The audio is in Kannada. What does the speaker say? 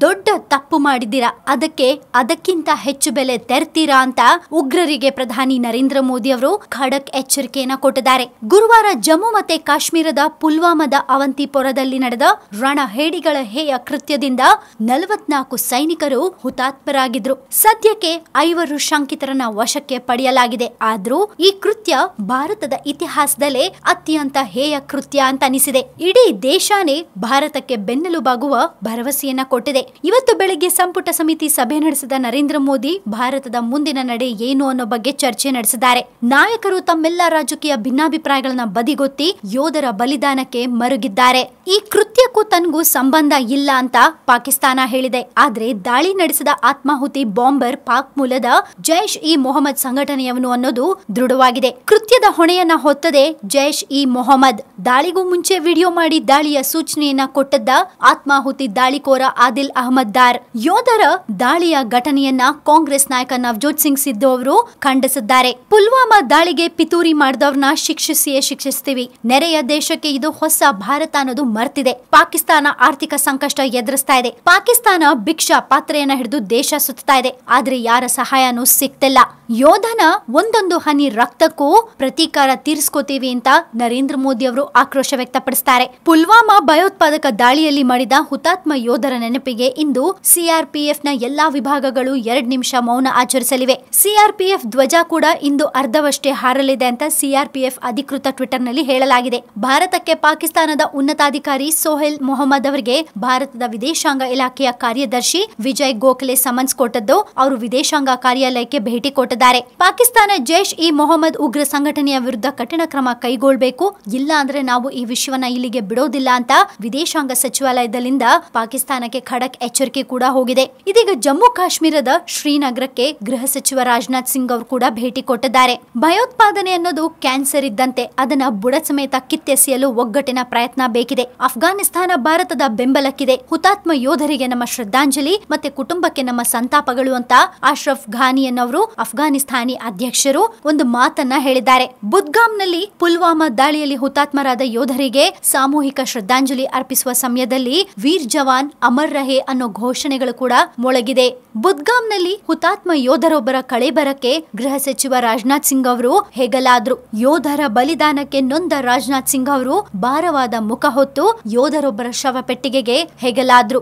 ದೊಡ್ಡ ತಪ್ಪು ಮಾಡಿದ್ದೀರಾ? ಅದಕ್ಕೆ ಅದಕ್ಕಿಂತ ಹೆಚ್ಚು ಬೆಲೆ ತೆರ್ತೀರಾ ಅಂತ ಉಗ್ರರಿಗೆ ಪ್ರಧಾನಿ ನರೇಂದ್ರ ಮೋದಿ ಅವರು ಖಡಕ್ ಎಚ್ಚರಿಕೆಯನ್ನ ಕೊಟ್ಟಿದ್ದಾರೆ. ಗುರುವಾರ ಜಮ್ಮು ಮತ್ತೆ ಕಾಶ್ಮೀರದ ಪುಲ್ವಾಮಾದ ಅವಂತಿಪೊರದಲ್ಲಿ ನಡೆದ ರಣಹೇಡಿಗಳ ಹೇಯ ಕೃತ್ಯದಿಂದ ನಲವತ್ನಾಲ್ಕು ಸೈನಿಕರು ಹುತಾತ್ಮರಾಗಿದ್ರು. ಸದ್ಯಕ್ಕೆ ಐವರು ಶಂಕಿತರನ್ನ ವಶಕ್ಕೆ ಪಡೆಯಲಾಗಿದೆ. ಆದ್ರೂ ಈ ಕೃತ್ಯ ಭಾರತದ ಇತಿಹಾಸದಲ್ಲೇ ಅತ್ಯಂತ ಹೇಯ ಕೃತ್ಯ ಅಂತ ಅನಿಸಿದೆ. ಇಡೀ ದೇಶಾನೇ ಭಾರತಕ್ಕೆ ಬೆನ್ನೆಲುಬಾಗುವ ಭರವಸೆಯನ್ನ ಕೊಟ್ಟಿದೆ. ಇವತ್ತು ಬೆಳಿಗ್ಗೆ ಸಂಪುಟ ಸಮಿತಿ ಸಭೆ ನಡೆಸಿದ ನರೇಂದ್ರ ಮೋದಿ ಭಾರತದ ಮುಂದಿನ ನಡೆ ಏನು ಅನ್ನೋ ಬಗ್ಗೆ ಚರ್ಚೆ ನಡೆಸಿದ್ದಾರೆ. ನಾಯಕರು ತಮ್ಮೆಲ್ಲ ರಾಜಕೀಯ ಭಿನ್ನಾಭಿಪ್ರಾಯಗಳನ್ನ ಬದಿಗೊತ್ತಿ ಯೋಧರ ಬಲಿದಾನಕ್ಕೆ ಮರುಗಿದ್ದಾರೆ. ಈ ಕೃತ್ಯಕ್ಕೂ ತನಗೂ ಸಂಬಂಧ ಇಲ್ಲ ಅಂತ ಪಾಕಿಸ್ತಾನ ಹೇಳಿದೆ. ಆದ್ರೆ ದಾಳಿ ನಡೆಸಿದ ಆತ್ಮಾಹುತಿ ಬಾಂಬರ್ ಪಾಕ್ ಮೂಲದ ಜೈಷ್ ಇ ಮೊಹಮ್ಮದ್ ಸಂಘಟನೆಯವನು ಅನ್ನೋದು ದೃಢವಾಗಿದೆ. ಕೃತ್ಯದ ಹೊಣೆಯನ್ನ ಹೊತ್ತದೆ ಜೈಷ್ ಇ ಮೊಹಮ್ಮದ್. ದಾಳಿಗೂ ಮುಂಚೆ ವಿಡಿಯೋ ಮಾಡಿ ದಾಳಿಯ ಸೂಚನೆಯನ್ನ ಕೊಟ್ಟದ್ದ ಆತ್ಮಾಹುತಿ ದಾಳಿಕೋರ ಆದಿಲ್ ಅಹಮದ್ ದಾರ್. ಯೋಧರ ದಾಳಿಯ ಘಟನೆಯನ್ನ ಕಾಂಗ್ರೆಸ್ ನಾಯಕ ನವಜೋತ್ ಸಿಂಗ್ ಸಿದ್ದು ಅವರು ಖಂಡಿಸಿದ್ದಾರೆ. ಪುಲ್ವಾಮಾ ದಾಳಿಗೆ ಪಿತೂರಿ ಮಾಡಿದವ್ರನ್ನ ಶಿಕ್ಷಿಸಿಯೇ ಶಿಕ್ಷಿಸ್ತೀವಿ. ನೆರೆಯ ದೇಶಕ್ಕೆ ಇದು ಹೊಸ ಭಾರತ ಅನ್ನೋದು ಮರ್ತಿದೆ. ಪಾಕಿಸ್ತಾನ ಆರ್ಥಿಕ ಸಂಕಷ್ಟ ಎದುರಿಸ್ತಾ ಇದೆ. ಪಾಕಿಸ್ತಾನ ಭಿಕ್ಷಾ ಪಾತ್ರೆಯನ್ನ ಹಿಡಿದು ದೇಶ ಸುತ್ತಾ ಇದೆ. ಆದ್ರೆ ಯಾರ ಸಹಾಯನೂ ಸಿಗ್ತಿಲ್ಲ. ಯೋಧನ ಒಂದೊಂದು ಹನಿ ರಕ್ತಕ್ಕೂ ಪ್ರತೀಕಾರ ತೀರಿಸ್ಕೋತೀವಿ ಅಂತ ನರೇಂದ್ರ ಮೋದಿ ಅವರು ಆಕ್ರೋಶ ವ್ಯಕ್ತಪಡಿಸ್ತಾರೆ. ಪುಲ್ವಾಮಾ ಭಯೋತ್ಪಾದಕ ದಾಳಿಯಲ್ಲಿ ಮಾಡಿದ ಹುತಾತ್ಮ ಯೋಧರ ನೆನಪಿಗೆ ಇಂದು ಸಿಆರ್ಪಿಎಫ್ನ ಎಲ್ಲಾ ವಿಭಾಗಗಳು ಎರಡ್ ನಿಮಿಷ ಮೌನ ಆಚರಿಸಲಿವೆ. ಸಿಆರ್ಪಿಎಫ್ ಧ್ವಜ ಕೂಡ ಇಂದು ಅರ್ಧವಷ್ಟೇ ಹಾರಲಿದೆ ಅಂತ ಸಿಆರ್ಪಿಎಫ್ ಅಧಿಕೃತ ಟ್ವಿಟರ್ನಲ್ಲಿ ಹೇಳಲಾಗಿದೆ. ಭಾರತಕ್ಕೆ ಪಾಕಿಸ್ತಾನದ ಉನ್ನತಾಧಿಕಾರಿ ಸೋಹೆಲ್ ಮೊಹಮ್ಮದ್ ಅವರಿಗೆ ಭಾರತದ ವಿದೇಶಾಂಗ ಇಲಾಖೆಯ ಕಾರ್ಯದರ್ಶಿ ವಿಜಯ್ ಗೋಖಲೆ ಸಮನ್ಸ್ ಕೊಟ್ಟದ್ದು ಅವರು ವಿದೇಶಾಂಗ ಕಾರ್ಯಾಲಯಕ್ಕೆ ಭೇಟಿ ಕೊಟ್ಟಿದ್ದಾರೆ. ಪಾಕಿಸ್ತಾನ ಜೈಷ್ ಇ ಮೊಹಮ್ಮದ್ ಉಗ್ರ ಸಂಘಟನೆಯ ವಿರುದ್ಧ ಕಠಿಣ ಕ್ರಮ ಕೈಗೊಳ್ಳಬೇಕು ಇಲ್ಲ ಅಂದ್ರೆ ನಾವು ಈ ವಿಷಯವನ್ನ ಇಲ್ಲಿಗೆ ಬಿಡೋದಿಲ್ಲ ಅಂತ ವಿದೇಶಾಂಗ ಸಚಿವಾಲಯದಲ್ಲಿಂದ ಪಾಕಿಸ್ತಾನಕ್ಕೆ ಖಡಕ್ ಎಚ್ಚರಿಕೆ ಕೂಡ ಹೋಗಿದೆ. ಇದೀಗ ಜಮ್ಮು ಕಾಶ್ಮೀರದ ಶ್ರೀನಗರಕ್ಕೆ ಗೃಹ ಸಚಿವ ರಾಜನಾಥ್ ಸಿಂಗ್ ಅವರು ಕೂಡ ಭೇಟಿ ಕೊಟ್ಟಿದ್ದಾರೆ. ಭಯೋತ್ಪಾದನೆ ಅನ್ನೋದು ಕ್ಯಾನ್ಸರ್ ಇದ್ದಂತೆ ಅದನ್ನ ಬುಡ ಸಮೇತ ಕಿತ್ತೆಸೆಯಲು ಒಗ್ಗಟ್ಟಿನ ಪ್ರಯತ್ನ ಬೇಕಿದೆ. ಅಫ್ಘಾನಿಸ್ತಾನ ಭಾರತದ ಬೆಂಬಲಕ್ಕಿದೆ. ಹುತಾತ್ಮ ಯೋಧರಿಗೆ ನಮ್ಮ ಶ್ರದ್ಧಾಂಜಲಿ ಮತ್ತೆ ಕುಟುಂಬಕ್ಕೆ ನಮ್ಮ ಸಂತಾಪಗಳು ಅಂತ ಅಶ್ರಫ್ ಘಾನಿಯನ್ನವರು ಅಫ್ಘಾನಿಸ್ತಾನಿ ಅಧ್ಯಕ್ಷರು ಒಂದು ಮಾತನ್ನ ಹೇಳಿದ್ದಾರೆ. ಬುದ್ಗಾಮ್ನಲ್ಲಿ ಪುಲ್ವಾಮಾ ದಾಳಿಯಲ್ಲಿ ಹುತಾತ್ಮರಾದ ಯೋಧರಿಗೆ ಸಾಮೂಹಿಕ ಶ್ರದ್ಧಾಂಜಲಿ ಅರ್ಪಿಸುವ ಸಮಯದಲ್ಲಿ ವೀರ್ ಜವಾನ್ ಅಮರ್ ರಹೆ ಅನ್ನೋ ಘೋಷಣೆಗಳು ಕೂಡ ಮೊಳಗಿದೆ. ಬುದ್ಗಾಮ್ನಲ್ಲಿ ಹುತಾತ್ಮ ಯೋಧರೊಬ್ಬರ ಕಳೆಬರಕ್ಕೆ ಗೃಹ ಸಚಿವ ರಾಜನಾಥ್ ಸಿಂಗ್ ಅವರು ಹೆಗಲಾದ್ರು. ಯೋಧರ ಬಲಿದಾನಕ್ಕೆ ನೊಂದ ರಾಜನಾಥ್ ಸಿಂಗ್ ಅವರು ಭಾರವಾದ ಮುಖ ಹೊತ್ತು ಯೋಧರೊಬ್ಬರ ಶವ ಪೆಟ್ಟಿಗೆಗೆ ಹೆಗಲಾದ್ರು.